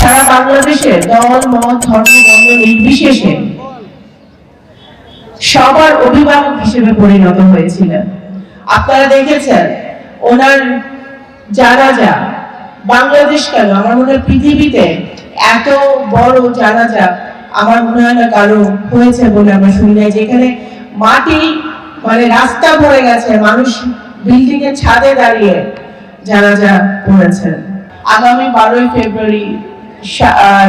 সারা বাংলাদেশে দল মত ধর্ম, বর্ণ নির্বিশেষে সবার অভিভাবক হিসেবে পরিণত হয়েছিলেন। আপনারা দেখেছেন, ওনার জানাজা, বাংলাদেশ কেন? আমার মনে হয় পৃথিবীতে এত বড় জানাজা আমার মনে হয় না কারও হয়েছে বলে আমরা শুনি নাই। যেখানে মাটি মানে রাস্তা ভরে গেছে, মানুষ বিল্ডিং এর ছাদে দাঁড়িয়ে জানাজা পড়েছেন। আগামী বারোই ফেব্রুয়ারি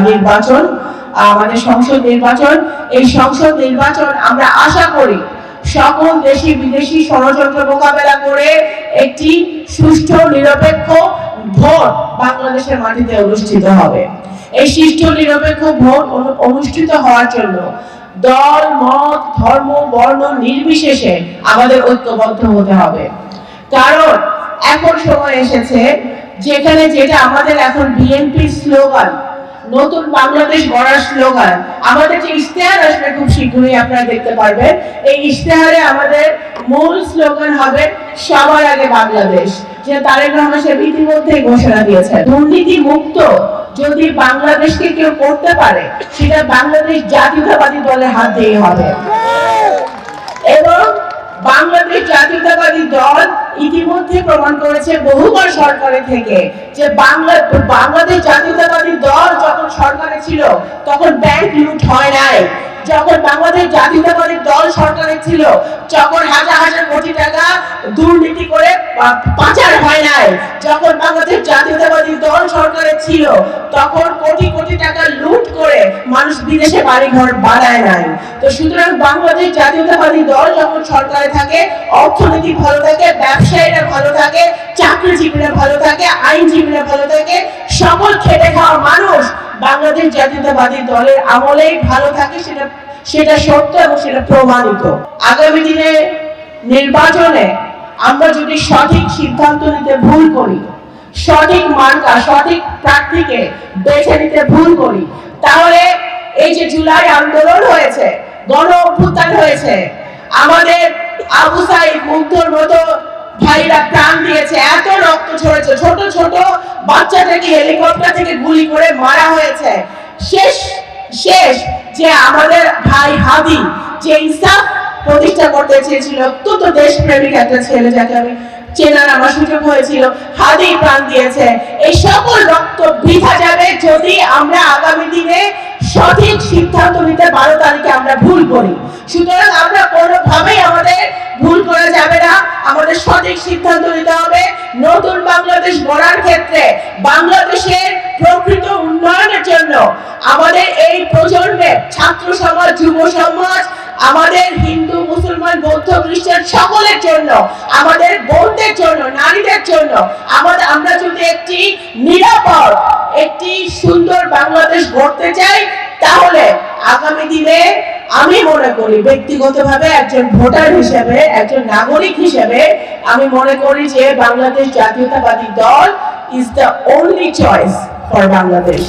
নির্বাচন আমাদের সংসদ নির্বাচন। এই সংসদ নির্বাচন আমরা আশা করি সকল দেশি বিদেশি ষড়যন্ত্র মোকাবেলা করে একটি সুষ্ঠু, নিরপেক্ষ ভোট বাংলাদেশের মাটিতে অনুষ্ঠিত হবে। এই সুষ্ঠু, নিরপেক্ষ ভোট অনুষ্ঠিত হওয়ার জন্য দল, মত, ধর্ম, বর্ণ নির্বিশেষে আমাদের ঐক্যবদ্ধ হতে হবে। কারণ এখন সময় এসেছে যেখানে যেটা আমাদের এখন বিএনপি স্লোগান, নতুন বাংলাদেশ গড়ার স্লোগান, আমাদের যে ইশতেহার আসবে খুব শীঘ্রই আপনারা দেখতে পারবেন। এই ইশতেহারে আমাদের মূল স্লোগান হবে, সবার আগে বাংলাদেশ, যে তারেক রহমান সাহেব ইতিমধ্যে ঘোষণা দিয়েছে দুর্নীতি মুক্ত যদি বাংলাদেশকে কেউ করতে পারে, সেটা বাংলাদেশ জাতীয়তাবাদী দলের হাত দিয়ে হবে এবং বাংলাদেশ জাতীয়তাবাদী দল ইতিমধ্যে প্রমাণ করেছে বহুবার সরকারে থেকে যে বাংলা, বাংলাদেশ জাতীয়তাবাদী দল যখন সরকারে ছিল, তখন ব্যাংক লুট হয় নাই। যখন বাংলাদেশ জাতীয়তাবাদী দল সরকারে ছিল, যখন হাজার হাজার কোটি টাকা দুর্নীতি করে পাচার হয় নাই। যখন বাংলাদেশ জাতীয়তাবাদী দল সরকারে ছিল, তখন কোটি কোটি টাকা লুট করে মানুষ বিদেশে বাড়ি ঘর বানায় নাই। তো সুতরাং বাংলাদেশ জাতীয়তাবাদী দল যখন সরকারে থাকে অর্থনীতি ভালো থাকে ব্যবসায়ীরা ভালো থাকে চাকরিজীবীরা ভালো থাকে আইনজীবীরা ভালো থাকে, সকল খেটে খাওয়া মানুষ বাংলাদেশ জাতীয়তাবাদী দলের আমলেই ভালো থাকে, সেটা সেটা সত্য এবং সেটা প্রমাণিত। আগামী দিনে নির্বাচনে আমরা যদি সঠিক সিদ্ধান্ত নিতে ভুল করি, সঠিক মার্কা, সঠিক প্রার্থীকে বেছে নিতে ভুল করি, তাহলে এই যে জুলাই আন্দোলন হয়েছে, গণ অভ্যুত্থান হয়েছে, আমাদের আবু সাইদ মুগ্ধর মতো ভাইরা প্রাণ দিয়েছে, এত রক্ত ঝরেছে, ছোট ছোট বাচ্চাদেরকে হেলিকপ্টার থেকে গুলি করে মারা হয়েছে? শেষ শেষ যে আমাদের ভাই হাদি, যে ইনসাফ প্রতিষ্ঠা করতে চেয়েছিল, অত্যন্ত দেশপ্রেমিক একটা ছেলে যাকে আমি চেনার আমার সুযোগ হয়েছিল, হাদি প্রাণ দিয়েছে। এই সকল রক্ত বৃথা যাবে যদি আমরা আগামী দিনে সঠিক সিদ্ধান্ত নিতে বারো তারিখে আমরা ভুল করি। সুতরাং আমরা কোনোভাবেই আমাদের ভুল করা যাবে না। আমাদের সঠিক সিদ্ধান্ত নিতে হবে। নতুন বাংলাদেশ গড়ার ক্ষেত্রে বাংলাদেশের প্রকৃত উন্নয়নের জন্য আমাদের এই প্রজন্মের ছাত্র সমাজ, যুব সমাজ, আমাদের হিন্দু, মুসলমান, বৌদ্ধ, খ্রিস্টান সকলের জন্য, আমাদের বোনদের জন্য, নারীদের জন্য আমাদের আমরা যদি একটি নিরাপদ, একটি সুন্দর বাংলাদেশ গড়তে চাই, তাহলে আগামী দিনে আমি মনে করি ব্যক্তিগতভাবে একজন ভোটার হিসেবে, একজন নাগরিক হিসেবে, আমি মনে করি যে বাংলাদেশ জাতীয়তাবাদী দল is the only choice for Bangladesh